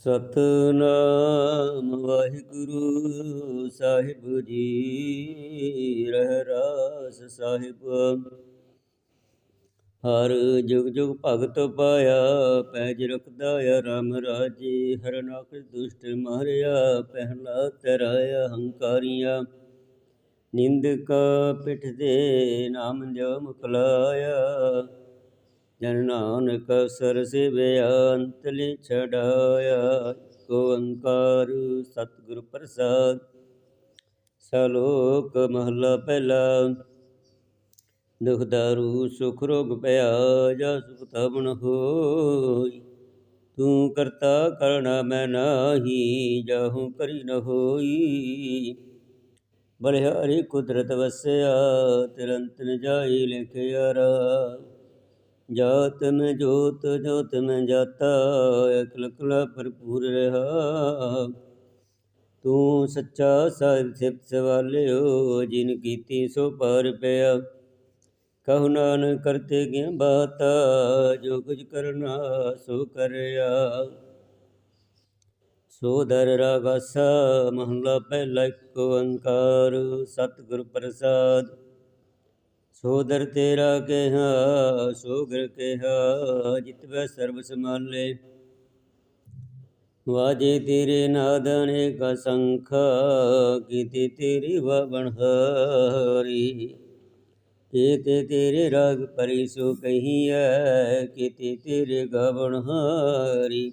ਸਤਨਾਮ ਵਾਹਿਗੁਰੂ ਸਾਹਿਬ ਜੀ, ਰਹਿ ਰਾਸ ਸਾਹਿਬ। ਹਰ ਜੁਗ ਜੁਗ ਭਗਤ ਪਾਇਆ, ਪੈਜ ਰਖਦਾ ਆ ਰਾਮ ਰਾਜੇ। ਹਰ ਨਾਖ ਦੁਸ਼ਟ ਮਾਰਿਆ, ਪਹਿਲਾ ਤਰਾਇਆ ਹੰਕਾਰੀਆਂ। ਨਿੰਦਕਾ ਪਿਠ ਦੇ ਨਾਮ ਜੋ ਮੁਕਲਾਇਆ ਜਨ ਨਾਨਕ ਸਰ ਸੇਵਿਆ ਅੰਤਲਿ ਛਡਾਇਆ ਓੰਕਾਰ ਸਤਿਗੁਰ ਪ੍ਰਸਾਦ। ਸਲੋਕ ਮਹਲਾ ਪਹਿਲਾ, ਦੁਖ ਦਾਰੂ ਸੁਖ ਰੋਗ ਪਿਆ ਜਾ ਸੁਖ ਤਬਨ ਹੋਈ। ਤੂੰ ਕਰਤਾ ਕਰਣਾ ਮੈਂ ਨਾਹੀ, ਜਾਹੂ ਕਰੀ ਨ ਹੋਈ। ਬਲਿਹਾਰੀ ਕੁਦਰਤ ਵਸਿਆ, ਤਿਰੰਤ ਨ ਜਾਈ ਲਿਖਿਆ ਰਾ ਜਾਤ ਮੈਂ ਜੋਤ ਜੋਤ ਮੈਂ ਜਾਤਾ ਅਕਲ ਕਲਾ ਭਰਪੂਰ ਰਹਾ। ਤੂੰ ਸੱਚਾ ਸਾਹਿਬ ਸਿਫਤ ਸਵਾਲਿਓ, ਜਿਨ ਕੀਤੀ ਸੋ ਪਾਰ ਪਿਆ। ਕਹੁ ਨਾਨਕ ਕਰਤੇ ਗਿਆ ਬਾਤਾ, ਜੋ ਕੁਝ ਕਰਨਾ ਸੋ ਕਰਿਆ। ਸੋ ਦਰ ਰਾਗਾਸਾ, ਮਹਲਾ ਪਹਿਲਾ ਇੱਕ ਓੰਕਾਰ ਸਤਿਗੁਰ ਪ੍ਰਸਾਦ। ਸੋਦਰ ਤੇਰਾ ਕਿਹਾ, ਸੋਗਰ ਕਿਹਾ ਜਿਤਵੈ ਸਰਬ ਸਮਾਲੇ ਵਾਜੇ ਤੇਰੇ ਨਾਦਨੇ ਕਾ ਸੰਖ, ਕੀਤੇ ਤੇਰੀ ਵਬਣ ਹਰੀ ਕੀਤੇ ਤੇਰੇ ਰਾਗ ਪਰੀ ਸੋ ਕਹੀਐ, ਕੀਤੇ ਤੇਰੇ ਗਾਵਣ ਹਾਰੀ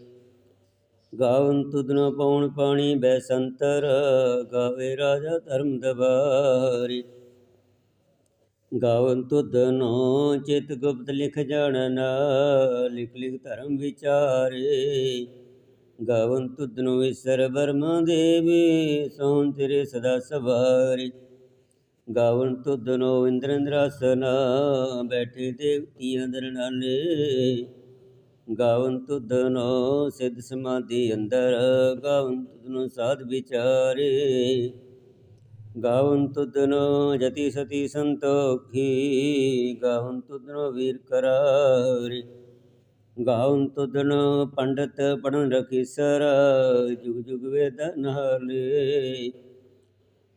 ਗਾਵਨ ਤੁਧਨ ਪਉਣ ਪਾਣੀ ਬੈਸੰਤਰ ਗਾਵੇ ਰਾਜਾ ਧਰਮ ਦਵਾਰੀ। ਗਾਵਨ ਤੁਧਨੋ ਚਿਤ ਗੁਪਤ ਲਿਖ ਜਾਣਨਾ ਲਿਖ ਲਿਖ ਧਰਮ ਵਿਚਾਰੇ। ਗਾਵਨ ਤੁਧਨੋ ਈਸ਼ਰ ਬਰਮਾ ਦੇਵੀ ਸੋਨ ਤੇਰੇ ਸਦਾ ਸਵਾਰੀ। ਗਾਵਨ ਤੁਧਨੋ ਇੰਦਰੰਦਰਾਸਨਾ ਬੈਠੇ ਦੇਵਤੀ ਅੰਦਰ ਨਾਲੇ। ਗਾਵਨ ਤੁਧਨੋ ਸਿੱਧ ਸਮਾਧੀ ਅੰਦਰ, ਗਾਵਨ ਤੁਧਨੋ ਸਾਧ ਵਿਚਾਰੇ। ਗਾਵਨ ਤੁਧਨੋ ਜਤੀ ਸਤੀ ਸੰਤੋਖੀ ਗਾਵਨ ਤੁਧਨੋ ਵੀਰ ਕਰਾਰੀ ਗਾਵਨ ਤੁਧਨੋ ਪੰਡਤ ਪੜਨ ਰਖੀ ਸਰ ਜੁਗ ਜੁਗ ਵੇਦ ਨਾਲੇ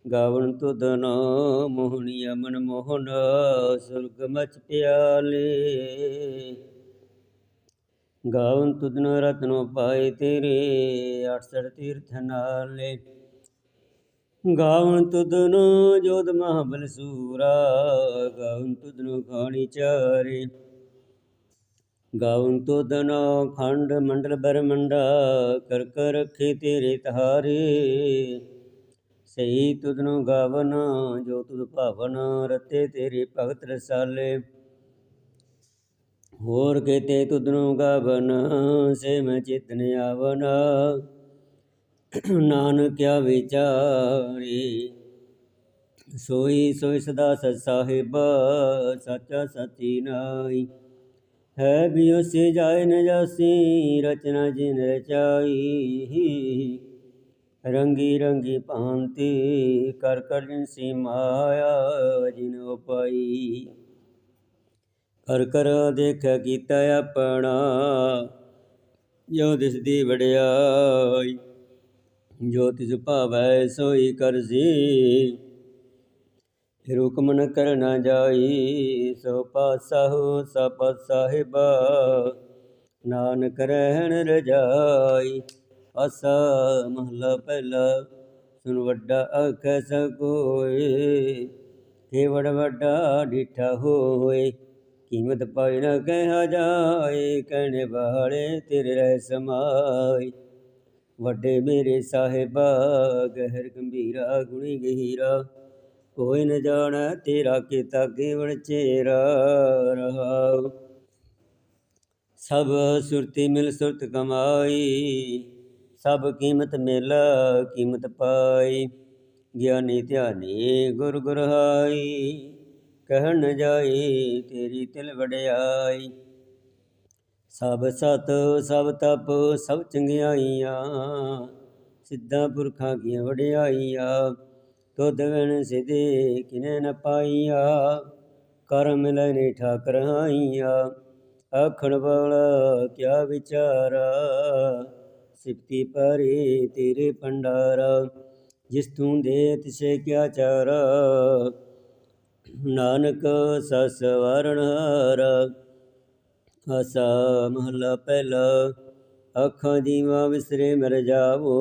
ਗਾਵਨ ਤੁਧਨੋ ਮੋਹਣੀ ਅਮਨ ਮੋਹਨ ਸੁਰਗ ਮਚ ਪਿਆਲੇ ਗਾਵਨ ਤੁਧਨੋ ਰਤਨੋ ਪਾਏ ਤੇਰੇ 68 ਤੀਰਥ ਨਾਲੇ ਗਾਵਨ ਤੁਧਨੋ ਜੋਤ ਮਹਾਬਲ ਸੂਰਾ, ਗਾਵਨ ਤੁਧਨੋ ਖਾਣੀ ਚਾਰੇ। ਗਾਵਨ ਤੁਧਨੋ ਖੰਡ ਮੰਡਲ ਬਰਮੰਡਾ ਕਰ ਕਰ ਰੱਖੇ ਤੇਰੇ ਤਹਾਰੇ। ਸਹੀ ਤੁਧਨੋ ਗਾਵਨ, ਜੋ ਤੁਧ ਭਾਵਨ, ਰਤੇ ਤੇਰੇ ਭਗਤ ਰਸਾਲੇ। ਹੋਰ ਕੇਤੇ ਤੁਧਨੋ ਗਾਵਨ, ਸੇ ਮੈਂ ਚਿਤਨ ਆਵਨ। ਨਾਨਕਿਆ ਵਿਚਾਰੀ ਸੋਈ ਸੋਈ ਸਦਾ ਸਤ ਸਾਹਿਬ, ਸੱਚਾ ਸਚੀ ਨਾਈ ਹੈ ਵੀ ਉਸੇ ਜਾਏ ਨ ਜਾਸੀ, ਰਚਨਾ ਜਿਨ ਰਚਾਈ। ਰੰਗੀ ਰੰਗੀ ਭਾਂਤੀ, ਕਰ ਕਰ ਜਿਨਸੀ ਮਾਇਆ ਜਿਨ ਉਪਾਈ ਕਰ ਕਰ ਦੇਖ ਕੀਤਾ ਆਪਣਾ, ਜੋ ਦਿਸਦੀ ਵਡਿਆਈ। ਜੋ ਤਿਸ ਭਾਵੈ ਸੋਈ ਕਰਜੀ। ਫਿਰ ਹੁਕਮ ਨ ਕਰਨਾ ਜਾਈ, ਸੋ ਪਾਸਹੁ ਸਪ ਸਾਹਿਬ ਨਾਨਕ ਰਹਿਣ ਰਜਾਈ ਅਸਾ ਮਹਲਾ ਪਹਿਲਾ। ਸੁਨ ਵੱਡਾ ਅਖ ਸਕੋਏ ਕੇਵੜ ਵੱਡਾ ਡਿਠਾ ਹੋਏ। ਕੀਮਤ ਪਾਈ ਨ ਕਹਿਆ ਜਾਏ, ਕਹਿਣੇ ਵਾਲੇ ਤੇਰੇ ਰਹਿ ਸਮਾਈ ਵੱਡੇ ਮੇਰੇ ਸਾਹਿਬਾ, ਗਹਿਰ, ਗੰਭੀਰਾ, ਗੁਣੀ ਗਹੀਰਾ। ਕੋਈ ਨ ਜਾਣੈ ਤੇਰਾ ਕੀਤਾ ਕੇਵਲ ਚੇਰਾ ਰਹਾਉ ਸਭ ਸੁਰਤੀ ਮਿਲ ਸੁਰਤ ਕਮਾਈ, ਸਭ ਕੀਮਤ ਮਿਲ ਕੀਮਤ ਪਾਈ। ਗਿਆਨੀ ਧਿਆਨੀ ਗੁਰ ਗੁਰਹਾਈ, ਕਹਿਣ ਜਾਈ ਤੇਰੀ ਤਿਲ ਵਡਿਆਈ। ਸਭ ਸਤ, ਸਭ ਤਪ, ਸਭ ਚੰਗਿਆਈਆਂ, ਸਿੱਧਾ ਪੁਰਖਾਂ ਕੀਆਂ ਵਡਿਆਈਆਂ, ਤੁਧ ਵਿਣ ਸਿਧੇ ਕਿਨੇ ਨ ਪਾਈਆ ਕਰਮ ਲੈਨੇ ਠਾਕਰ ਹਾਈਆ, ਆਖਣ ਵਾਲਾ ਕਿਆ ਵਿਚਾਰਾ, ਸਿਫਤੀ ਪਰੇ ਤੇਰੇ ਭੰਡਾਰਾ, ਜਿਸ ਤੂੰ ਦੇ ਤਿਸੇ ਕਿਆ ਚਾਰਾ, ਨਾਨਕ ਸਸ ਵਰਣ ਹਾਰਾ ਆਸਾ ਮਹਲਾ ਪਹਿਲਾ, ਅੱਖਾਂ ਜੀਵਾ ਵਿਸਰੇ ਮਰ ਜਾਵੋ।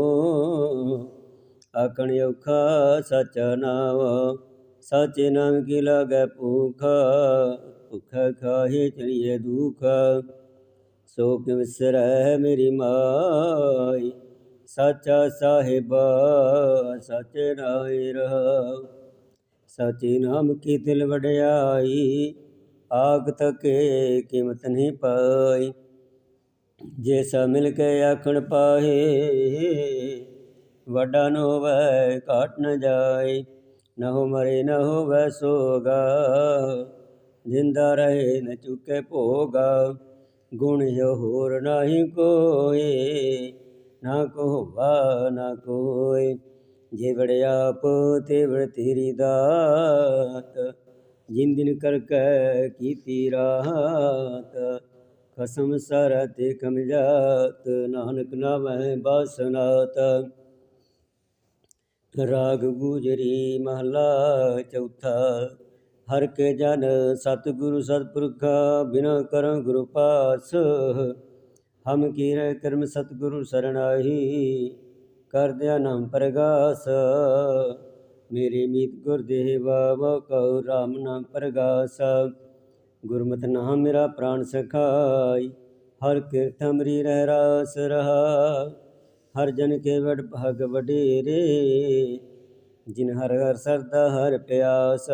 ਆਖਣ ਔਖਾ ਸਚਾ ਨਾਮ ਸਾਚੇ ਨਾਮ ਕੀ ਲਾਗੈ ਭੂਖ? ਭੁਖ ਖਾਹੇ ਚਲੀਏ ਦੁਖਾ। ਸੋ ਕਿ ਵਿਸਰੈ ਮੇਰੀ ਮਾਈ? ਸਾਚਾ ਸਾਹਿਬਾ, ਸਾਚੇ ਨਾਇ ਰਹਾ। ਸਾਚੇ ਨਾਮ ਕੀ ਦਿਲ ਵਡਿਆਈ? ਆਗ ਤਕੇ ਕੀਮਤ ਨਹੀਂ ਪਾਈ। ਜੇ ਸਾ ਮਿਲ ਕੇ ਆਖਣ ਪਾਹੇ, ਵੱਡਾ ਨ ਹੋਵੇ ਘਾਟ ਨ ਜਾਏ। ਨ ਹੋ ਮਰੇ, ਨਾ ਹੋਵੇ ਸੋਗਾ। ਜਿੰਦਾ ਰਹੇ ਨ ਚੁਕੇ ਭੋਗਾ। ਗੁਣ ਜੋ ਹੋਰ ਨਾਹੀ ਕੋਏ, ਨਾ ਕੋ ਨਾ ਕੋਈ ਜੇ ਵੜਿਆਪ ਤੇ ਵੜ ਤੇਰੀ ਦਾਤ। ਜਿਨ ਕਰ ਕੈ ਕੀਤੀ ਰਾਤ, ਖਸਮ ਸਾਰਾ ਤੇ ਕਮਜਾਤ ਨਾਨਕ ਨਾਮੈ ਬਾਸਨਾਤ। ਰਾਗ ਗੁਜਰੀ ਮਹਲਾ ਚੌਥਾ, ਹਰ ਕੇ ਜਨ ਸਤਿਗੁਰੂ ਸਤਿਪੁਰਖਾ, ਬਿਨਾ ਕਰਮ ਗੁਰੂ ਪਾਸ। ਹਮ ਕੀਰੇ ਕਰਮ ਸਤਿਗੁਰੂ ਸਰਣਾਹੀ ਕਰਦਿਆ ਨਾਮ ਪ੍ਰਗਾਸ। ਮੇਰੇ ਮੀਤ ਗੁਰ ਦੇਵਾ ਮੋ ਕਉ ਰਾਮ ਨਾਮ ਪ੍ਰਗਾਸ। ਗੁਰਮਤਿ ਨਾਮ ਮੇਰਾ ਪ੍ਰਾਨ ਸਖਾਈ, ਹਰ ਕੀਰਤ ਅਮਰੀ ਰਹਿ ਰਾਸ ਰਹਾ। ਹਰ ਜਨ ਕੇ ਵਡ ਭਾਗ ਵਡੇਰੇ, ਜਿਨ ਹਰ ਹਰ ਸਰਦਾ ਹਰ ਪਿਆਸ।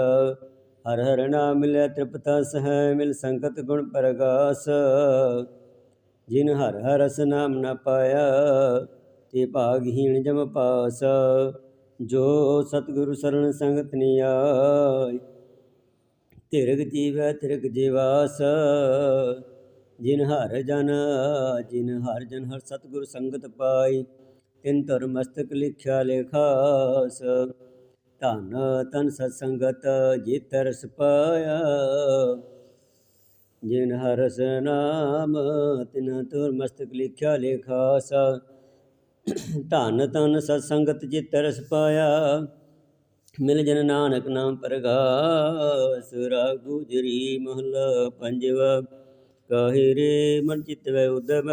ਹਰ ਹਰ ਨਾਮ ਮਿਲਿਆ ਤ੍ਰਿਪਤਾ ਸਹਿ ਮਿਲ ਸੰਗਤ ਗੁਣ ਪ੍ਰਗਾਸ। ਜਿਨ ਹਰ ਹਰ ਰਸ ਨਾਮ ਨ ਪਾਇਆ, ਤੇ ਭਾਗਹੀਣ ਜਮ ਪਾਸ। ਜੋ ਸਤਿਗੁਰੂ ਸਰਣ ਸੰਗਤ ਨੀ ਆਈ ਤਿਰਗ ਜੀਵੈ ਤਿਰਗ ਜੀਵਾਸ। ਜਿਨ ਹਰ ਜਨ, ਜਿਨ ਹਰ ਜਨ ਹਰ ਸਤਿਗੁਰ ਸੰਗਤ ਪਾਈ, ਤਿਨ ਧਰ ਮਸਤਕ ਲਿਖਿਆ ਲੇਖਾਸ। ਧਨ ਤਨ ਸਤ ਸੰਗਤ ਜਿਤ ਰਸ ਪਾਇਆ, ਜਿਨ ਹਰਸ ਨਾਮ, ਤਿਨ ਤੁਰ ਮਸਤਕ ਲਿਖਿਆ ਲੇਖਾਸ। ਧਨ ਤਨ ਸਤ ਸੰਗਤ ਰਸ ਪਾਇਆ, ਮਿਲ ਜਨ ਨਾਨਕ ਨਾਮ ਪ੍ਰਗਾਸ, ਰਾਗ ਗੁਜਰੀ ਮਹਲਾ ਪੰਜਵਾ, ਕਾਹੇ ਰੇ ਮਨ ਚਿਤ ਵੈ ਉਦਮ,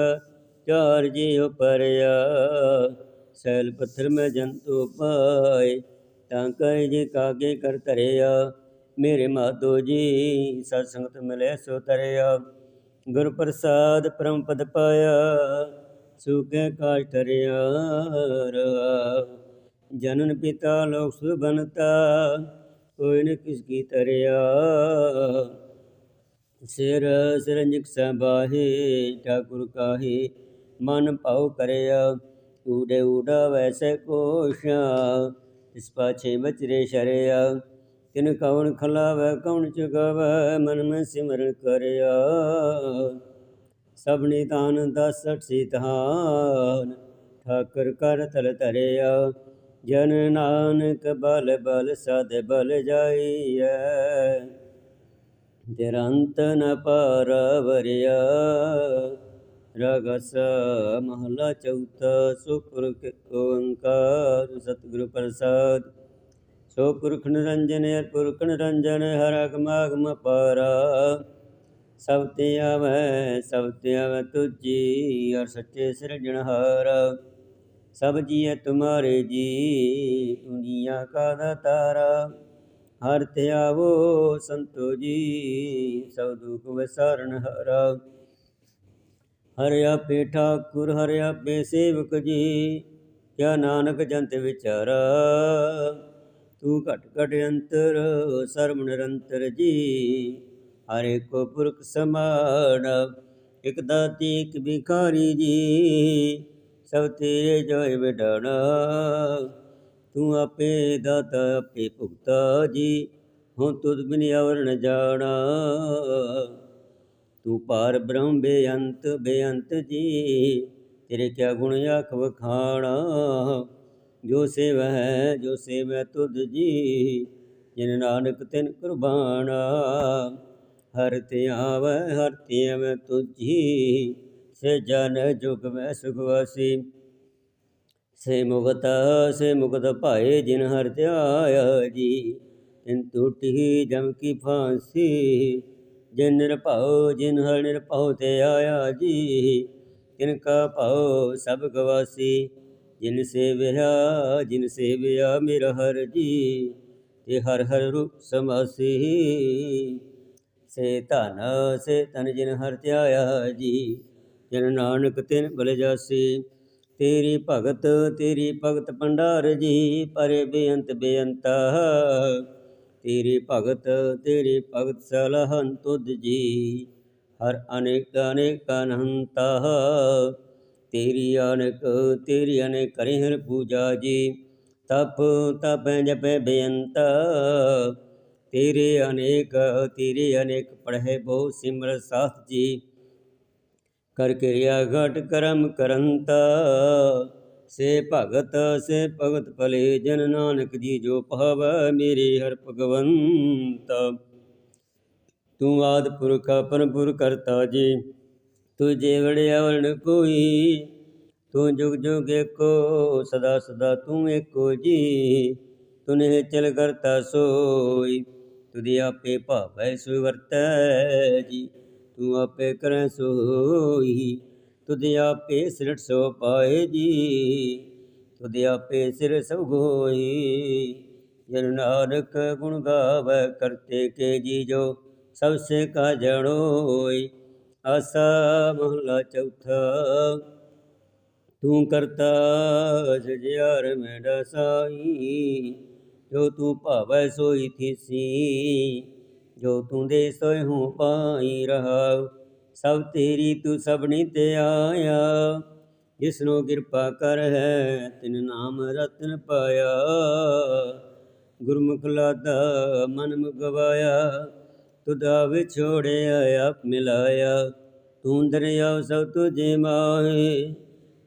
ਚਾਰ ਜਿਉ ਪਰਿਆ ਸੈਲ ਪੱਥਰ ਮੈਂ ਜੰਤੂ ਪਾਏ, ਤਾਂ ਕੈ ਜੇ ਕਾਗੇ ਕਰ ਧਰਿਆ, ਮੇਰੇ ਮਾਧੋ ਜੀ ਸਤ ਸੰਗਤ ਮਿਲੇ ਸੋ ਤਰਿਆ, ਗੁਰ ਪ੍ਰਸਾਦ ਪਰਮ ਪਦ ਪਾਇਆ। ਸੁਖੇ ਕਾਜ ਟਰਿਆ ਜਨਨ ਪਿਤਾ ਲੋਕ ਸੁਬਨਤਾ ਕੋਈ ਨ ਕਿਸ ਕੀ ਤਰਿਆ। ਸਿਰ ਸਿਰੰਜਿਕ ਸਬਾਹੇ ਠਾਕੁਰ ਕਾਹੇ, ਮਨ ਭਾਉ ਕਰਿਆ। ਊੜੇ ਊੜਾ ਵੈਸੇ ਕੋਸ਼ਾ ਇਸ ਪਾਛੇ ਬਚਰੇ ਸ਼ਰਿਆ। ਤਿਨ ਕਵਣ ਖਲਾਵੈ ਕਵਣ ਚੁਗਾਵੈ, ਮਨ ਮੈਂ ਸਿਮਰਨ ਕਰਿਆ। ਸਭ ਤਾਨ ਦਸ ਸਿਧਾਨ, ਠਾਕਰ ਕਰ ਤਲ ਧਰਿਆ। ਜਨ ਨਾਨਕ ਬਲ ਬਲ ਸਦ ਬਲ ਜਾਈਐ। ਨਿਰੰਤ ਨ ਪਰਵਰਿਆ। ਰਗਸ ਮਹਲਾ ਚੌਥਾ, ਸੁਪੁਰਖ ਓੰਕਾਰ, ਸਤਿਗੁਰੂ ਪ੍ਰਸਾਦ। ਸੋ ਪੁਰਖ ਨਿਰੰਜਨ ਹਰ ਪੁਰਖ ਨਿਰੰਜਨ, ਹਰ ਅਗਮ ਅਗਮ ਪਾਰਾ। ਸਭ ਤੇ ਆਵੈ, ਸਭ ਤੇ ਆਵੈ ਤੁਜੀ ਅਰ ਸੱਚੇ ਸਿਰਜਣਹਾਰ ਸਭ ਜੀਐ ਤੁਮਾਰੇ ਜੀ ਦੁਨੀਆ ਕਾ ਦਾਤਾਰਾ ਹਰ ਤੇ ਆਵੋ ਸੰਤੋ ਜੀ, ਸਭ ਦੁਖ ਵਿਸਾਰਨ ਹਰਾ। ਹਰ ਆਪੇ ਠਾਕੁਰ, ਹਰ ਆਪੇ ਸੇਵਕ ਜੀ, ਕਿਆ ਨਾਨਕ ਜੰਤ ਵਿਚਾਰਾ। ਤੂੰ ਘਟ ਘਟ ਅੰਤਰ, ਸਰਬ ਨਿਰੰਤਰ ਜੀ। ਹਰੇ ਕੋ ਪੁਰਖ ਸਮਾਨ, ਇਕ ਦਾਤੀ, ਇਕ ਬਿਕਾਰੀ ਜੀ। ਸਭ ਤੇਰੇ ਜੋਇ ਵਿਡਾਣਾ, ਤੂੰ ਆਪੇ ਦਾਤਾ, ਆਪੇ ਭੁਗਤਾ ਜੀ। ਹੁਣ ਤੁਧ ਬਿਨ ਅਵਰ ਜਾਣਾ, ਤੂੰ ਪਾਰ ਬ੍ਰਹਮ ਬੇਅੰਤ ਬੇਅੰਤ ਜੀ। ਤੇਰੇ ਕਿਆ ਗੁਣ ਆਖ ਵਖਾਣਾ, ਜੋ ਸੇਵ ਹੈ, ਜੋ ਸੇਵ ਤੁਧ ਜੀ। ਜਿਨ ਨਾਨਕ ਤਿਨ ਕੁਰਬਾਨਾ ਹਰ ਤੇ ਆਵੈ ਹਰ ਤੇ ਆਵੈ ਤੁਝੀ, ਸੇ ਜਨ ਜੁਗ ਮੈਂ ਸੁਖ ਵਾਸੀ। ਸੇ ਮੁਕਤ ਸੇ ਮੁਕਤ ਭਾਏ ਜਿਨ ਹਰ ਧਿਆਇਆ ਜੀ, ਤਿਨ ਟੂਟੀ ਜਮ ਕੀ ਫਾਂਸੀ। ਜਿਨ ਨਿਰਭਉ, ਜਿਨ ਹਰ ਨਿਰਭਉ ਤੇ ਆਇਆ ਜੀ, ਤਿਨ ਕਾ ਭਉ ਸਭ ਗਵਾਸੀ ਜਿਨ ਸੇਵਿਆ ਜਿਨ ਸੇਵਿਆ ਮੇਰਾ ਹਰ ਜੀ, ਤੇ ਹਰ ਹਰ ਰੂਪ ਸਮਾਸੀ। ਸੇ ਧਨ ਸੇ ਤਨ ਜਿਨ ਹਰ ਧਿਆਇਆ ਜੀ, ਜਨ ਨਾਨਕ ਤਿਨ ਬਲ ਜਾਸੀ। ਤੇਰੀ ਭਗਤ ਤੇਰੀ ਭਗਤ ਭੰਡਾਰ ਜੀ, ਪਰੇ ਬੇਅੰਤ ਬੇਅੰਤਾ। ਤੇਰੀ ਭਗਤ ਤੇਰੀ ਭਗਤ ਸਲਹਨ ਤੁਧ ਜੀ, ਹਰ ਅਨੇਕ ਅਨੇਕ ਅਨੰਤਾ। ਤੇਰੀ ਅਨੇਕ ਤੇਰੀ ਅਨੇਕ ਕਰੇ ਹਰ ਪੂਜਾ ਜੀ, ਤਪ ਤਪ ਜਪੈ ਬੇਅੰਤਾ। ਤੇਰੇ ਅਨੇਕ ਤੇਰੇ ਅਨੇਕ ਪੜ੍ਹੇ ਬਹੁ ਸਿਮਰ ਸਾਥ ਜੀ। ਕਰ ਕਿਰਿਆ ਘਟ ਕਰਮ ਕਰੰਤਾ, ਸੇ ਭਗਤ ਸੇ ਭਗਤ ਭਲੇ ਜਨ ਨਾਨਕ ਜੀ ਜੋ ਭਾਵੈ ਮੇਰੇ ਹਰ ਭਗਵੰਤ। ਤੂੰ ਆਦ ਪੁਰਖ ਆਪਨ ਪੁਰ ਕਰਤਾ ਜੀ ਤੂੰ ਜੇਵੜਿਆ ਵਰਣ ਕੋਈ, ਤੂੰ ਜੁਗ ਜੁਗ ਏਕੋ, ਸਦਾ ਸਦਾ ਤੂੰ ਏਕੋ ਜੀ, ਤੁਨੇ ਚਲ ਕਰਤਾ ਸੋਈ। ਤੁਧੇ ਆਪੇ ਭਾਵੈ ਸੋ ਜੀ, ਤੂੰ ਆਪੇ ਕਰੈ ਸੋਈ ਤੁਧੇ ਆਪੇ ਸਿਰਟ ਸੋ ਪਾਏ ਜੀ ਤੁਧੇ ਆਪੇ ਸਿਰ ਸਭ ਗੋਈ, ਜਨ ਨਾਨਕ ਗੁਣ ਗਾਵੈ ਕਰਤੇ ਕੇ ਜੀ ਜੋ ਸਭ ਸੇ ਕਾ ਜਣੋਈ, ਆਸਾ ਮਹਲਾ ਚੌਥਾ, ਤੂੰ ਕਰਤਾ ਸਜਿਆਰ ਮੈਂ ਸਾਈ ਜੋ ਤੂੰ ਭਾਵੈ ਸੋਈ ਥੀਸੀ, ਜੋ ਤੂੰ ਦੇ ਸੋਇ ਹੂੰ ਪਾਈ ਰਹਾ ਸਭ ਤੇਰੀ ਤੂੰ ਸਭਨੀ ਤੇ ਆਇਆ। ਜਿਸਨੂੰ ਕਿਰਪਾ ਕਰ ਹੈ, ਤਿਨ ਨਾਮ ਰਤਨ ਪਾਇਆ। ਗੁਰਮੁਖ ਲਾਦਾ ਮਨ ਮੁਗਵਾਇਆ ਤੁਦਾ ਵਿਛੋੜਿਆ, ਆਪ ਮਿਲਾਇਆ। ਤੂੰ ਦਰਿਆ ਸਭ ਤੁਝੇ ਮਾਹੇ,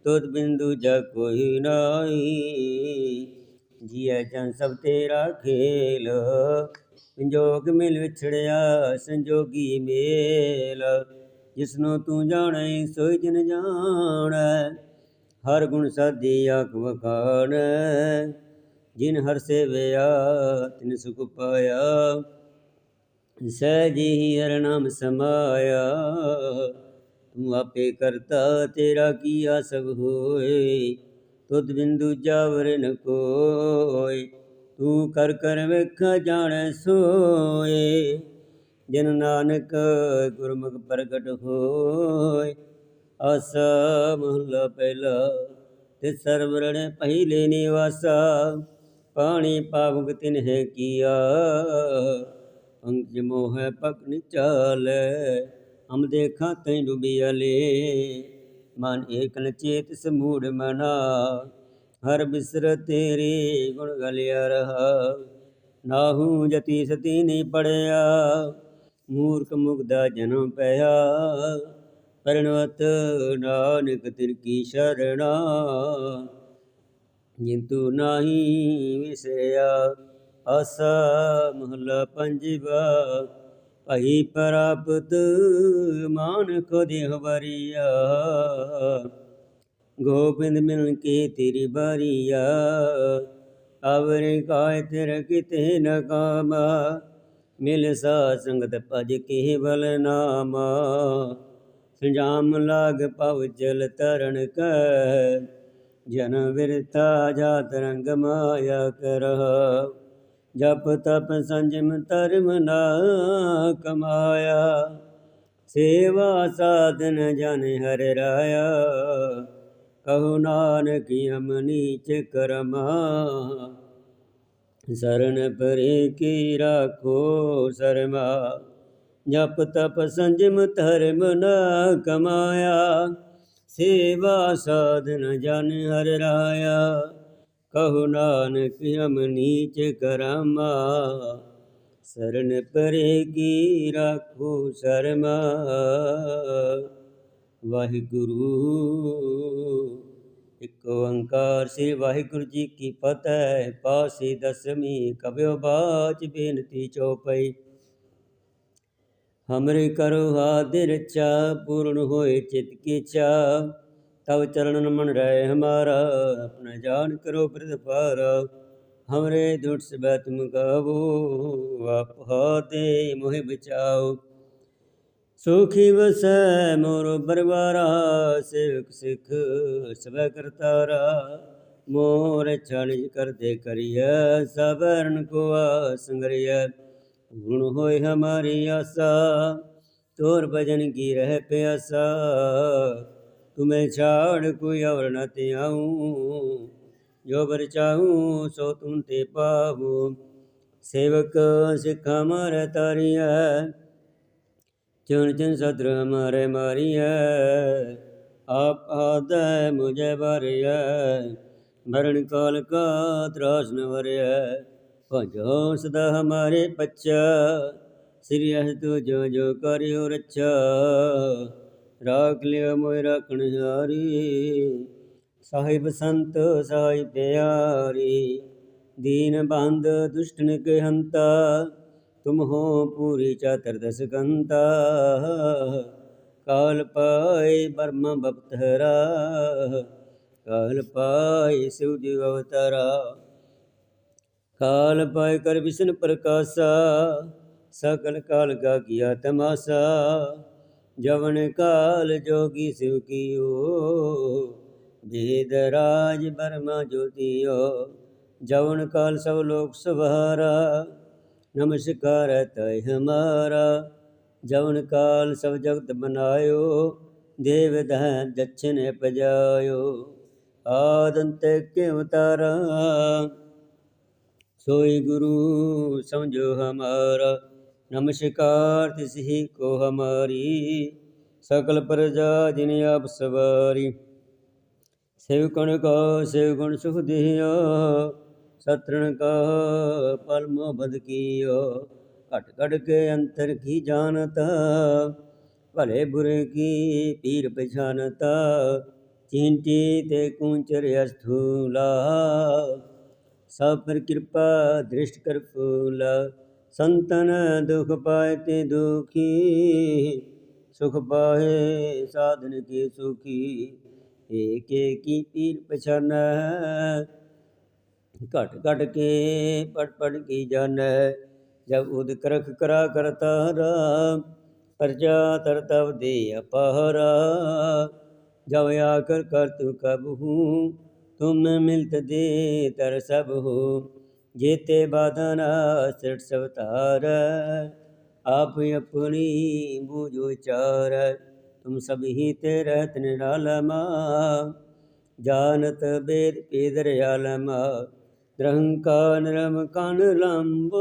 ਤੁਧ ਬਿੰਦੂ ਜਾ ਕੋਈ ਨਾਹੀ। ਜੀਐ ਜਨ ਸਭ ਤੇਰਾ ਖੇਲ। ਸੰਜੋਗ ਮਿਲ ਵਿਛੜਿਆ, ਸੰਜੋਗੀ ਮੇਲ। ਜਿਸਨੂੰ ਤੂੰ ਜਾਣੈ, ਸੋਈ ਜਨ ਜਾਣੈ, ਹਰ ਗੁਣ ਸਾਧੀ ਆਖ ਵਖਾਣੈ। ਜਿਨ ਹਰ ਸੇਵਿਆ, ਤਿਨ ਸੁਖ ਪਾਇਆ। ਸਹਿਜੀ ਹੀ ਹਰ ਨਾਮ ਸਮਾਇਆ। ਤੂੰ ਆਪੇ ਕਰਤਾ, ਤੇਰਾ ਕੀਆ ਸਭ ਹੋਏ। ਤੁਧ ਬਿੰਦੂ ਜਾਵਰ ਨ ਕੋਇ, ਤੂੰ ਕਰ ਕਰ ਵੇਖਾ ਜਾਣੈ ਸੋਏ ਜਨ ਨਾਨਕ ਗੁਰਮੁਖ ਪ੍ਰਗਟ ਹੋਏ ਆਸਾ ਮਹਲਾ ਪਹਿਲਾ, ਤੇ ਸਰਵਰਣ ਪਹਿਲੇ ਨਿਵਾਸਾ। ਪਾਣੀ ਪਾਵਕ ਤਿਨ ਹੈ ਕੀਆ ਅੰਗ ਮੋਹ ਪਕ ਨਿਚਾਲੇ, ਹਮ ਦੇਖਾਂ ਤੈ ਡੁਬਿਆਲੇ ਮਨ ਏਕ ਨ ਚੇਤ ਸਮੂੜ ਮਨਾ, ਹਰ ਬਿਸਰ ਤੇਰੇ ਗੁਣ ਗਲਿਆ ਰਹਾ। ਨਾਹੂ ਜਤੀ ਸਤੀ ਨਹੀਂ ਪੜਿਆ, ਮੂਰਖ ਮੁਗਦਾ ਜਨਮ ਪਿਆ। ਪਰਣਵਤ ਨਾਨਕ ਤਿਰ ਕੀ ਸ਼ਰਣਾ, ਜਿੰਤੂ ਨਾਹੀ ਵਿਸਰਿਆ। ਆਸਾ ਮਹਲਾ ਪੰਜਵਾ ਭਈ ਪ੍ਰਾਪਤ ਮਾਨ ਕੋ ਦੇਹ ਵਰਿਆ। ਗੋਬਿੰਦ ਮਿਲਨ ਕੇ ਤੇਰੀ ਬਾਰੀਆ। ਅਵਰੇ ਕਾਇ ਤੇਰ ਕਿਤੇ ਨ ਕਾਮਾ। ਮਿਲ ਸਾ ਸੰਗਤ ਭਜ ਕੇਵਲ ਨਾਮਾ। ਸੰਜਾਮ ਲਾਗ ਪਵ ਜਲ ਤਰਨ ਕੈ ਜਨ ਵਿਰਤਾ ਜਾਤ ਰੰਗ ਮਾਇਆ ਕਰਹ। ਜਪ ਤਪ ਸੰਜਮ ਧਰਮ ਨਾ ਕਮਾਇਆ। ਸੇਵਾ ਸਾਧਨ ਜਨ ਹਰ ਰਾਇਆ। ਕਹੋ ਨਾਨਕ ਹਮ ਨੀਚ ਕਰਮਾ। ਸਰਨ ਪਰੇ ਕੀ ਰਾਖੋ ਸਰਮਾ। ਜਪ ਤਪ ਸੰਜਮ ਧਰਮ ਨਾ ਕਮਾਇਆ। ਸੇਵਾ ਸਾਧਨ ਜਨ ਹਰ ਰਾਇਆ। ਕਹੋ ਨਾਨਕ ਹਮ ਨੀਚ ਕਰਮਾ, ਸਰਨ ਪਰੇ ਕੀ ਰਾਖੋ ਸ਼ਰਮਾ। ਵਾਹਿਗੁਰੂ, ਇਕ ਓੰਕਾਰ ਸ੍ਰੀ ਵਾਹਿਗੁਰੂ ਜੀ ਕੀ ਫਤਿਹ। ਪਾਸੀ ਦਸਵੀਂ ਕਬਿਓ ਬਾਚ ਬੇਨਤੀ ਚਉਪਈ ਹਮਰੇ ਕਰੋ ਹਾਦਿਰ ਚਾ ਪੂਰਨ ਹੋਏ ਚਿਤ ਕੀ ਚਾ तब चरणन मन रहे हमारा अपना जान करो प्रतपारा हमरे दुट से बै तुम गावो आप हाथे मोहे बचाओ सुखी बसै मोरो बरबारा सेवक सिख सब करतारा मोर चालिज करते करिए सबरन को संगरिए गुण होए हमारी आशा तोर भजन की रह प्यासा ਕੀ ਰਹਿ ਪਿਆਸਾ ਤੁਮੇ ਛਾੜ ਕੋਈ ਅਵਰ ਨ ਤਿਆਉ ਜੋ ਬਰ ਚਾਹੂੰ ਸੋ ਤੁਮ ਤੇ ਪਾਵੋ ਸੇਵਕ ਸਿੱਖਾ ਮਾਰ ਤਾਰੀਐ ਚਰਨ ਚਰਨ ਸਤਰ ਹਮਾਰੇ ਮਾਰੀਐ ਆਪ ਆਦੈ ਮੁਝੇ ਬਾਰੀਐ ਮਰਨ ਕਾਲ ਕਾ ਤਰਾਸ ਨ ਵਰਿਐ ਭਜੋ ਸਦਾ ਹਮਾਰੇ ਪੱਛਾ ਸ੍ਰੀ ਅਸ ਤੂ ਜੋ ਜੋ ਕਰਿਓ ਰੱਛਾ ਰਾਖ ਲਿਆ ਮੋਇ ਰਾਖਣ ਹਾਰੀ। ਸਾਹਿਬ ਸੰਤ ਸਹਾਈ ਪਿਆਰੀ, ਦੀਨ ਬੰਦ ਦੁਸ਼ਟਨ ਕੇ ਹੰਤਾ ਤੁਮ ਹੋ ਪੂਰੀ ਚਾਤਰ ਦਸ ਕੰਤਾ। ਕਾਲ ਪਾਏ ਬਰਮ ਬਪਤ ਕਾਲ ਪਾਏ ਸਿਵ ਜੀ ਅਵਤਾਰਾ। ਕਾਲ ਪਾਏ ਕਰ ਵਿਸ਼ਨ ਪ੍ਰਕਾਸ਼ਾ ਸਕਲ ਕਾਲ ਕਾ ਕੀਆ ਤਮਾਸਾ। जवन काल जोगी शिव कियो वेद राज ब्रह्मा ज्योतियो। जवन काल सब लोक सवारा नमस्कार तय हमारा। जवन काल सब जगत बनायो, देव दहन दक्षिण पजायो। आदंत के अवतारा सोई गुरु समझो हमारा। ਨਮਸਕਾਰ ਤਿਸਹੀ ਕੋ ਹਮਾਰੀ, ਸਕਲ ਪ੍ਰਜਾ ਜਿਨ ਆਪ ਸਵਾਰੀ। ਸੇਵਕਣ ਕਾ ਸੇਵਕਣ ਸੁਖ ਦੇਹਿਆ ਸਤਰਣ ਕਾ ਪਰਮ ਬਦ ਕੀਓ। ਘਟ ਘਟ ਕੇ ਅੰਤਰ ਕੀ ਜਾਣਤਾ, ਭਲੇ ਬੁਰੇ ਕੀ ਪੀਰ ਪਛਾਨਤਾ ਚਿੰਤੀ ਤੇ ਕੁੰਚਰ ਅਸਥੂਲਾ। ਸਭ ਪਰ ਕਿਰਪਾ ਦ੍ਰਿਸ਼ਟ ਕਰ ਫੂਲਾ। ਸੰਤਨ ਦੁਖ ਪਾਏ ਤੇ ਦੁਖੀ, ਸੁਖ ਪਾਏ ਸਾਧਨ ਕੇ ਸੁਖੀ। ਏਕ ਏਕੀ ਪੀਰ ਪਛਾਨੈ, ਘਟ ਘਟ ਕੇ ਪੜ ਪੜ ਕੀ ਜਾਣੈ। ਜਬ ਉਦ ਕਰਖ ਕਰਾ ਕਰਤਾਰਾ ਪਰਜਾ ਤਰ ਤਵ ਦੇ ਅਪਹਰਾ ਜਬ ਆਕਰ ਕਰ ਤੂ ਕਬਹੂ ਤੁਮ ਮਿਲਤ ਦੇ ਤਰ ਸਭ ਹੋ। ਜੇਤੇ ਬਾਦਨਾ ਸਿਰਟ ਸਵਤਾਰ, ਆਪ ਆਪਣੀ ਬੂਝ ਉਚਾਰ, ਤੁਮ ਸਭ ਹੀ ਤੇ ਰਹਿਤ ਨਿਰਾਲਮਾ ਜਾਣਤ ਬੇਦ ਪੇਦਰ ਆਲਮਾ ਦਰਹੰਕਾ ਨਰਮ ਕਨ ਲੰਬ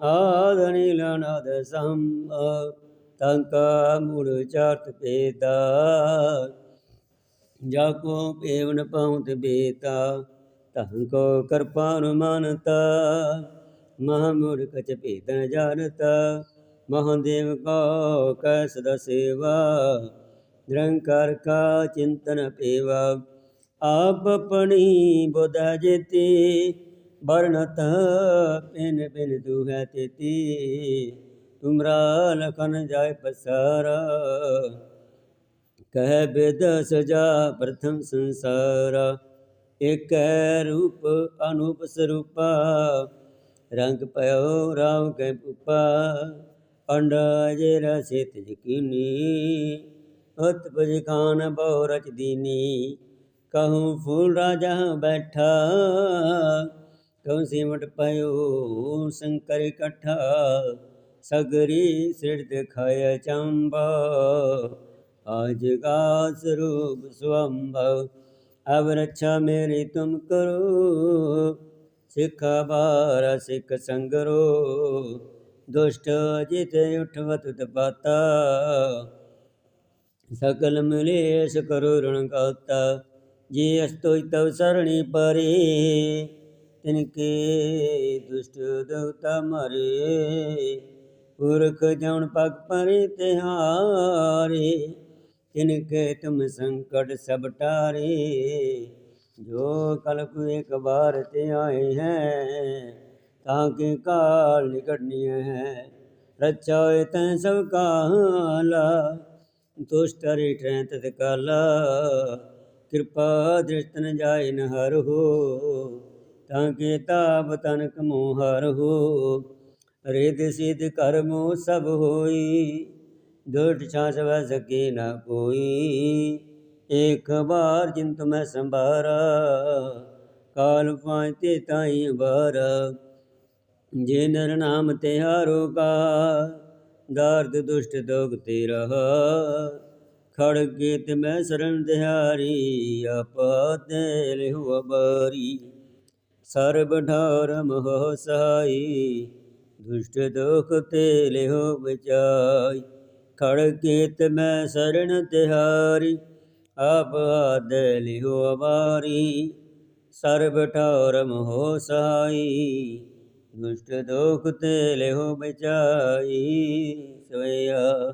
ਆਦਨੀ ਲਨਾਦ ਸੰ ਤੰਕਾ ਮੂੜ ਚਾਰਤ ਪੇਦਾ ਜਾ ਕੋ ਪੇਵਨ ਪਹੁੰਤ ਬੇਤਾ। ਤਹਾਂ ਕੋ ਕਿਰਪਾਨ ਮਾਨਤਾ ਮਹਾਮੂਰਖ ਚ ਭੇਦਨ ਜਾਣਤਾ, ਮਹਾਦੇਵ ਕੋ ਕੈ ਸਦਾ ਸੇਵਾ, ਨਿਰੰਕਾਰ ਕਾ ਚਿੰਤਨ ਪੇਵਾ ਆਪ ਆਪਣੀ ਬੁਧਾ ਜੇਤੀ ਵਰਣਤ ਪਿਨ ਪਿਨ ਦੁਹੈ ਤੇਤੀ। ਤੁਮਰਾ ਲਖਨ ਜਾਇ ਪਸਾਰਾ, ਕਹਿ ਬੇਦ ਜਾ ਪ੍ਰਥਮ ਸੰਸਾਰਾ। ਏਕੈ ਰੂਪ ਅਨੂਪ ਸਰੂਪਾ, ਰੰਗ ਪਇਓ ਰਾਮ ਕੈ ਪੁਪਾ ਅੰਡਾ ਜੇ ਰਸੇ ਤਿਜ ਕੀਨੀ, ਅਤ ਭਜ ਖਾਨ ਬਹੁ ਰਚ ਦੀਨੀ, ਕਹੂੰ ਫੂਲ ਰਾਜਾ ਬੈਠਾ, ਕਹੂੰ ਸਿਮਟ ਪਇਓ ਸ਼ੰਕਰ ਇਕੱਠਾ, ਸਗਰੀ ਸਿਰ ਦਿਖਾਇ ਚੰਬਾ, ਆਜ ਗਾ ਸਰੂਪ ਸੁਅੰਭਵ अब रक्षा मेरी तुम करो सिखा बारा सिख संगरो दुष्ट जित उठवत पाता सकल मलेश करो ऋण गाता जे अस्तोय तव सरणी परे तिनके दुष्ट देवता मरे पुरख जौन पग परे तिहारे तिन के तुम संकट सब टारे जो कलक एक बार ते आए हैं ताके काल निकटनीय है रचा तय सब काला तुष्ट रिठें तत्काला कृपा दृष्टन जाय न हर हो ताके ताप तन कमो हर हो रिद सिद्ध कर्मो सब होई ਸਿਧ ਕਰਮੋ ਸਭ ਹੋਈ ਦੁਰਟ ਛਾਂ ਸਵੈ ਸਕੇ ਨਾ ਕੋਈ। ਏਕ ਬਾਰ ਜਿਨ ਤੁਮੈ ਸੰਭਾਰਾ, ਕਾਲ ਪਾਇ ਤੇ ਤਾਈ ਬਾਰਾ ਜੇ ਨਰ ਨਾਮ ਤੇ ਹਾਰੋ ਕਾ, ਦਰਦ ਦੁਸ਼ਟ ਦੋਗ ਤੇ ਰਹਾ। ਖੜ ਕੇ ਤੇ ਮੈਂ ਸਰਨ ਦਿਹਾਰੀ ਆਪਤੇ ਲਿਹੁ ਅਬਾਰੀ। ਸਰਬ ਠਾਰ ਮੋਹ ਸਹਾਈ, ਦੁਸ਼ਟ ਦੋਖ ਤੇ ਲਿਹੁ ਬਚਾਈ। ਖੜ ਕੇ ਤੇ ਮੈਂ ਸਰਨ ਤਿਹਾਰੀ, ਆਪ ਆਦੇ ਲਿਹੁ ਅਬਾਰੀ ਸਰਬ ਠਾਰ ਮੋਹ ਸਹਾਈ, ਦੁਸ਼ਟ ਦੋਖ ਤੇ ਲਿਹੁ ਬਚਾਈ। ਸੋਇਆ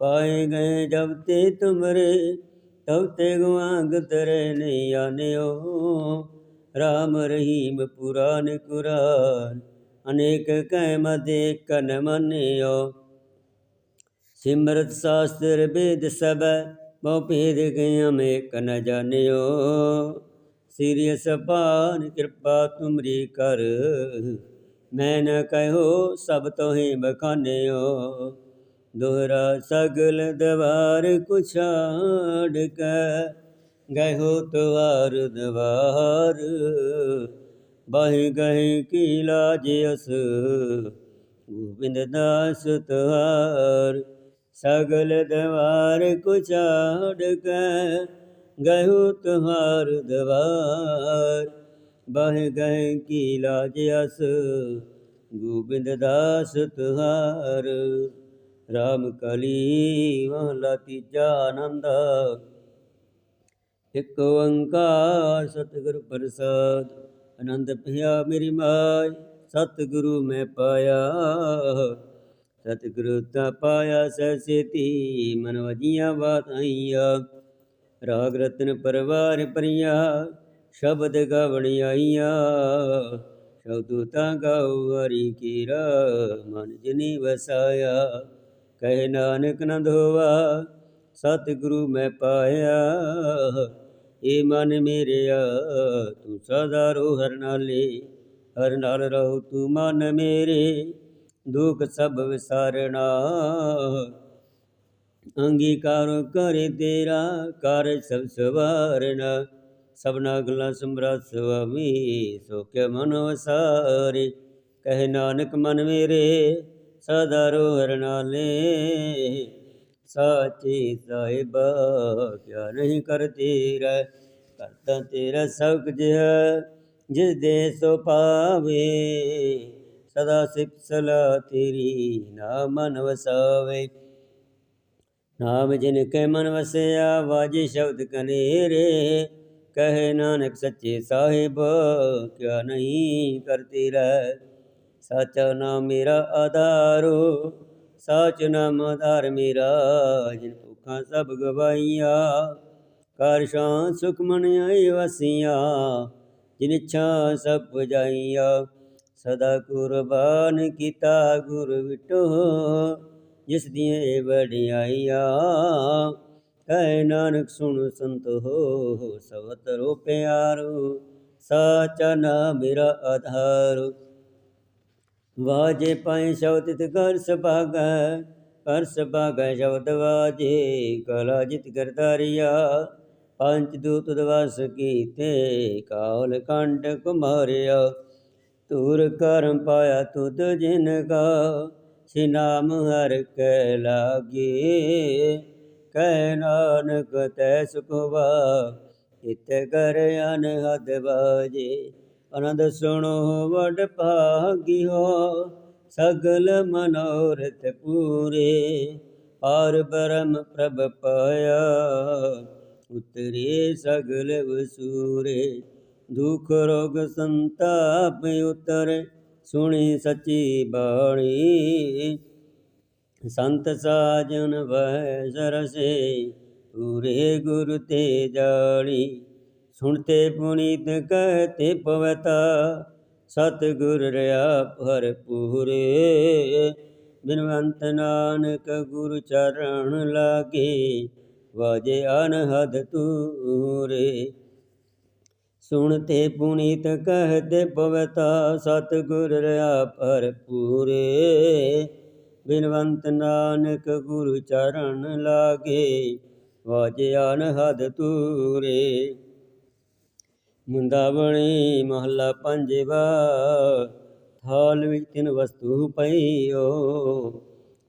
ਪਾਏ ਗਏ ਜਬ ਤੇ ਤੁਮਰੇ, ਤਬ ਤੇ ਗੁਆਂਗ ਤਰੇ ਨਹੀਂ ਆਨਿਓ। ਰਾਮ ਰਹੀਮ ਪੁਰਾਨ ਕੁਰਾਨ, ਅਨੇਕ ਕਹਿ ਮਦੇ ਕਨ ਮੰਨਿਓ। ਸਿਮਰਤ ਸਾਸਤਰ ਬੇਦ ਸਭੈ, ਬਹੁ ਭੇਦ ਗਏ ਮੇ ਕਨ ਜਾਣਿਓ। ਸਿਰਿ ਸਪਾਨ ਕਿਰਪਾ ਤੁਮਰੀ ਕਰ, ਮੈਂ ਨ ਕਹਿਓ ਸਭ ਤੋਹਿ ਬਖਾਨਿਓ। ਦੋਹਰਾ ਸਗਲ ਦਵਾਰ ਕੁਛਾੜ ਕੇ ਗਇਓ ਤਵਾਰ ਦਵਾਰ। ਬਾਹਿ ਗਏ ਕੀ ਲਾਜ ਅਸ, ਗੋਬਿੰਦ ਦਾਸ ਤਵਾਰ। ਸਗਲ ਦਵਾਰ ਕੁਛਾੜ ਕੇ ਗਇਓ ਤੁਹਾਰ ਦਵਾਰ। ਬਹਿ ਗਏ ਕੀ ਲਾਜ ਅਸ, ਗੋਬਿੰਦ ਦਾਸ ਤੁਹਾਰ। ਰਾਮ ਕਲੀ ਮਹਲਾ ਤੀਜਾ ਆਨੰਦ। ਇਕ ਓੰਕਾਰ ਸਤਿਗੁਰ ਪ੍ਰਸਾਦ, ਆਨੰਦ ਭਇਆ ਮੇਰੀ ਮਾਈ, ਸਤਿਗੁਰੂ ਮੈਂ ਪਾਇਆ। ਸਤਿਗੁਰੂ ਤਾ ਪਾਇਆ ਸਸੇਤੀ, ਮਨ ਵਜੀਆਂ ਬਾਤ ਆਈਆ। ਰਾਗ ਰਤਨ ਪਰਵਾਰ ਪਰਿਆ ਸ਼ਬਦ ਗਵਣ ਆਈਆ। ਸ਼ਬਦੂ ਤਾ ਗਾਉ ਹਰੀ ਕੀਰਾ, ਮਨ ਜਿਨੀ ਵਸਾਇਆ। ਕਹਿ ਨਾਨਕ ਨੰਦ ਹੋਵਾ ਸਤਿਗੁਰੂ ਮੈਂ ਪਾਇਆ। ਏ ਮਨ ਮੇਰਿਆ, ਤੂੰ ਸਦਾ ਰੋ ਹਰ ਨਾਲੇ, ਹਰ ਨਾਲ ਰਹੋ ਤੂੰ ਮਨ ਮੇਰੇ। ਦੁਖ ਸਭ ਵਿਸਾਰਣਾ ਅੰਗੀਕਾਰ ਕਰੇ ਤੇਰਾ, ਕਰ ਸਭ ਸਵਾਰਨਾ। ਸਭਨਾ ਗੱਲਾਂ ਸਮਰਾ ਸੁਆਮੀ, ਸੋ ਕੇ ਮਨ ਵਸਾਰੇ। ਕਹਿ ਨਾਨਕ, ਮਨ ਮੇਰੇ, ਸਦਾ ਰੋ ਨਾਲੇ। ਸਾਚੇ ਸਾਹਿਬਾ, ਕਿਆ ਨਹੀਂ ਕਰ ਤੇਰਾ। ਕਰਤਾ ਤੇਰਾ ਸਭ ਕੁਝ ਹੈ ਜਿਸ ਦੇ ਸੋ ਪਾਵੇ ਸਦਾ ਸਿਫਤ ਸਲਾ ਤੇਰੀ ਨਾਮ ਮਨ ਵਸਾਵੇ ਨਾਮ ਜਿਨ ਕੈ ਮਨ ਵਸਿਆ ਵਾਜੇ ਸ਼ਬਦ ਕਨੇਰੇ ਕਹੇ ਨਾਨਕ ਸੱਚੇ ਸਾਹਿਬ ਕਿਆ ਨਹੀਂ ਕਰਤੇ ਰਹਿ ਸਾਚਾ ਨਾਮ ਮੇਰਾ ਆਧਾਰੋ ਸਾਚ ਨਾਮ ਆਧਾਰ ਮੇਰਾ ਜਿਨ ਭੁੱਖਾਂ ਸਭ ਗਵਾਈਆਂ ਕਰ ਸ਼ਾਂ ਸੁਖ ਮਨ ਆਈ ਵਸੀਆਂ ਜਿਨ ਇੱਛਾ ਸਭ ਪੁਜਾਈਆਂ ਸਦਾ ਕੁਰਬਾਨ ਕੀਤਾ ਗੁਰ ਵਿਟੋ, ਜਿਸ ਦੀਆਂ ਇਹ ਵਡਿਆਈਆਂ, ਕਹਿ ਨਾਨਕ ਸੁਣ ਸੰਤ ਹੋ, ਸਵਤ ਰੋ ਪਿਆਰੋ, ਸਾਚਾ ਨਾ ਮੇਰਾ ਆਧਾਰ। ਵਾਜੇ ਪਾਏ ਸ਼ਬਦ ਤਿਤ ਕਰ ਸੁਭਾਗੈ ਕਰ ਸੁਭਾਗੈ ਸ਼ਬਦ ਵਾਜੇ, ਕਲਾ ਜਿਤ ਕਰਤਾਰੀਆ। ਪੰਜ ਦੂਤ ਦਵਸ ਕੀਤੇ, ਕਾਲ ਕੰਡ ਕੁਮਾਰਿਆ। ਤੂਰ ਕਰਮ ਪਾਇਆ ਤੁਧ ਜਿਨ ਕਾ, ਸੇ ਨਾਮ ਹਰ ਕੈ ਲਾਗੇ। ਕਹਿ ਨਾਨਕ ਤੈ ਸੁਖਵਾ ਇਤ ਕਰ ਅਨਹਦ ਬਾਜੇ ਆਨੰਦ ਸੁਣੋ ਵਡ ਭਾਗਿਓ ਸਗਲ ਮਨੋਰਥ ਪੂਰੇ। ਪਾਰ ਬ੍ਰਹਮ ਪ੍ਰਭ ਪਾਇਆ, ਉਤਰੇ ਸਗਲ ਵਸੂਰੇ। ਦੁਖ ਰੋਗ ਸੰਤਾਪ ਉਤਰੇ, ਸੁਣੀ ਸੱਚੀ ਬਾਣੀ। ਸੰਤ ਸਾਜਨ ਵੈ ਸਰਸੇ ਪੂਰੇ ਗੁਰ ਤੇ ਜਾਣੀ। ਸੁਣਤੇ ਪੁਨੀਤ ਕਹਤੇ ਪਵਤਾ ਸਤ ਗੁਰ ਰਿਆ ਭਰਪੂਰੇ। ਬਿਨਵੰਤ ਨਾਨਕ ਗੁਰੂ ਚਰਨ ਲਾਗੇ, ਵਾਜੇ ਅਨਹਦ ਤੂਰੇ। ਸੁਣਤੇ ਪੁਨੀਤ ਕਹਤੇ ਪਵਤਾ ਸਤਿਗੁਰ ਰਿਆ ਭਰਪੂਰੇ ਬਿਨਵੰਤ ਨਾਨਕ ਗੁਰੂ ਚਰਨ ਲਾਗੇ ਵਾਜੇ ਹਦ ਤੂਰੇ ਮੁੰਦਾਵਣੀ ਮਹੱਲਾ ਪੰਜਵਾ, ਥਾਲ ਵਿੱਚ ਤਿੰਨ ਵਸਤੂ ਪਈਓ।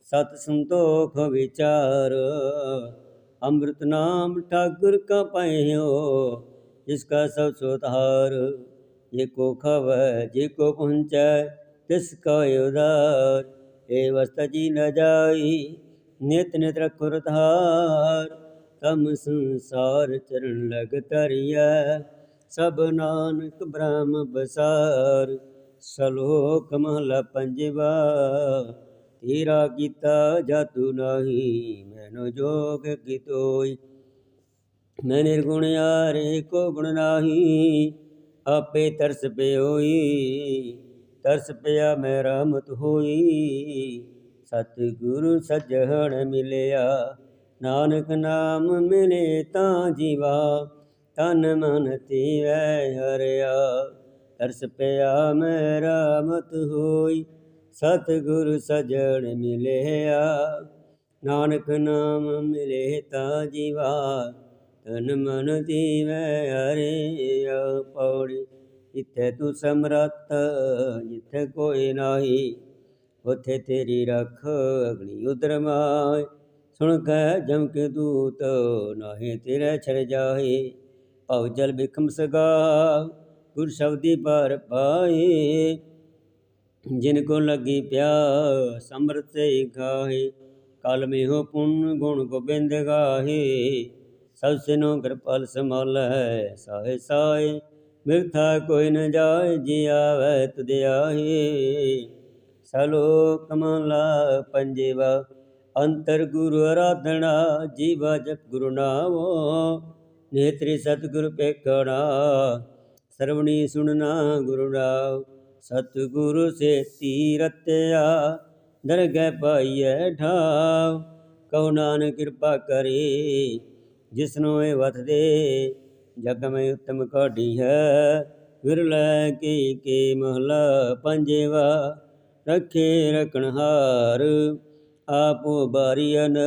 ਸਤ ਸੰਤੋਖ ਵਿਚਾਰ, ਅੰਮ੍ਰਿਤ ਨਾਮ ਠਾਕੁਰ ਕਾ ਪਾਇਓ। ਜਿਸ ਕਾ ਸਭ ਸੁਧਾਰ ਜੇ ਕੋ ਖਵੈ, ਜੇ ਕੋ ਪਹੁੰਚੈ ਤਿਸ ਕਾ ਉਦਾਰ। ਏ ਵਸਤ ਜੀ ਨ ਜਾਈ, ਨਿਤ ਨਿਤ ਰਖੁਰ ਧਾਰ ਤਮ ਸੰਸਾਰ ਚਰਨ ਲਗ ਤਰੀਐ ਸਭ ਨਾਨਕ ਬ੍ਰਹਮ ਬਸਾਰ। ਸ਼ਲੋਕ ਮਹਲਾ ਪੰਜਵਾ, ਤੇਰਾ ਕੀਤਾ ਜਾਤੂ ਨਹੀਂ, ਮੈਨੂੰ ਜੋਗ ਕੀਤੋਈ ਮੈਂ ਨਿਰਗੁਣ ਯਾਰੇ ਕੋ ਗੁਣ ਨਾਹੀ, ਆਪੇ ਤਰਸ ਪਿਓਈ, ਤਰਸ ਪਿਆ ਮੈਂ ਰਹਿਮਤ ਹੋਈ। ਸਤਿਗੁਰੂ ਸਜਣ ਮਿਲਿਆ, ਨਾਨਕ ਨਾਮ ਮਿਲੇ ਤਾਂ ਜੀਵਾ, ਤਨ ਮਨ ਤੀਵੈ ਹਰਿਆ। ਤਰਸ ਪਿਆ ਮੈਂ ਰਹਿਮਤ ਹੋਈ, ਸਤਿਗੁਰੂ ਸਜਣ ਮਿਲਿਆ, ਨਾਨਕ ਨਾਮ ਮਿਲੇ ਤਾਂ ਜੀਵਾ। ਤਨ ਮਨ ਦੀਵੈ ਹਰਿਆ ਪੌੜੀ ਜਿੱਥੇ ਤੂੰ ਸਮਰੱਥ, ਜਿੱਥੇ ਕੋਈ ਨਾਹੀ, ਉਥੇ ਤੇਰੀ ਰੱਖ ਅਗਨੀ ਉਦਰ ਮਾਏ ਸੁਣ ਕੇ ਜਮ ਕੇ ਦੂਤ, ਨਾਹੀ ਤੇਰੇ ਛੜ ਜਾਏ ਭਉ ਜਲ ਬਿਖਮ ਸਗਾ ਗੁਰ ਸ਼ਬਦੀ ਪਰ ਪਾਏ ਜਿਨ ਕੋ ਲਗੀ ਪਿਆਸ, ਅੰਮ੍ਰਿਤ ਸੇ ਗਾਹੇ ਕਲ ਮੇ ਹੋ ਪੁੰਨ ਗੁਣ ਗੋਬਿੰਦ ਗਾਹੇ। ਸਭ ਸਿਨੋ ਕਿਰਪਾਲ ਸੰਭਾਲੈ, ਸਾਹੇ ਸਾਏ ਮਿਰਥਾ ਕੋਈ ਨ ਜਾਏ, ਜੀ ਆਵੈ ਤੁਧ ਆਹੇ। ਸਲੋਕ ਮਹਲਾ ਪੰਜਵਾ, ਅੰਤਰ ਗੁਰੂ ਆਰਾਧਨਾ ਜੀਵਾ ਜਪ ਗੁਰੂ ਨਾਮੋ, ਨੇਤਰੀ ਸਤਿਗੁਰ ਪੇਖਣਾ ਸਰਵਣੀ ਸੁਣਨਾ ਗੁਰੂ ਨਾਮ, ਸਤਿਗੁਰੂ ਸੇ ਤੀਰਤਿਆ, ਦਰਗਹਿ ਪਾਈਐ ਠਾਵ ਕਹੋ ਨਾਨਕ ਕਿਰਪਾ ਕਰੇ। ਜਿਸਨੂੰ ਇਹ ਵਤ ਦੇ ਜਗ ਮੈਂ ਉਤਮ ਕਾਢੀ ਹੈ। ਵਿਰਲੇ ਕੀ ਕੀ ਮਹਲਾ ਪੰਜਵਾ, ਰਖੇ ਰਖਣਹਾਰ ਆਪੋ ਬਾਰੀਨ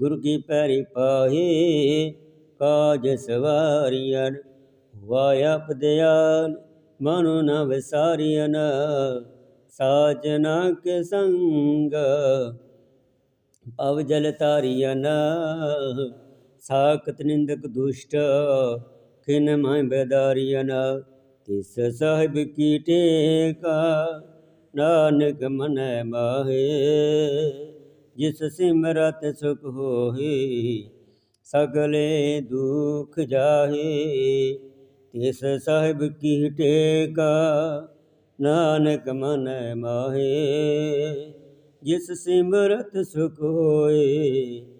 ਗੁਰੂ ਕੀ ਪੈਰੀ ਪਾਹੀ, ਕਾਜ ਸਵਾਰੀਨ ਵਾਇਆ ਪਦਿਆਲ ਮਨੁ ਨ ਵਿਸਾਰੀਨ ਸਾਜਨਾ ਕੇ ਸੰਗ, ਪਵ ਜਲ ਤਾਰੀਨ ਸਾਖਤ ਨਿੰਦਕ ਦੁਸ਼ਟ ਖਿਨ ਮੈਂ ਬੇਦਾਰੀਨ ਤਿਸ ਸਾਹਿਬ ਕੀ ਟੇਕਾ ਨਾਨਕ ਮਨੈ ਮਾਹੇ ਜਿਸ ਸਿਮਰਤ ਸੁਖ ਹੋਏ ਸਗਲੇ ਦੁਖ ਜਾਹੇ ਤਿਸ ਸਾਹਿਬ ਕੀ ਟੇਕਾ ਨਾਨਕ ਮਨੈ ਮਾਹੇ ਜਿਸ ਸਿਮਰਤ ਸੁਖ ਹੋਏ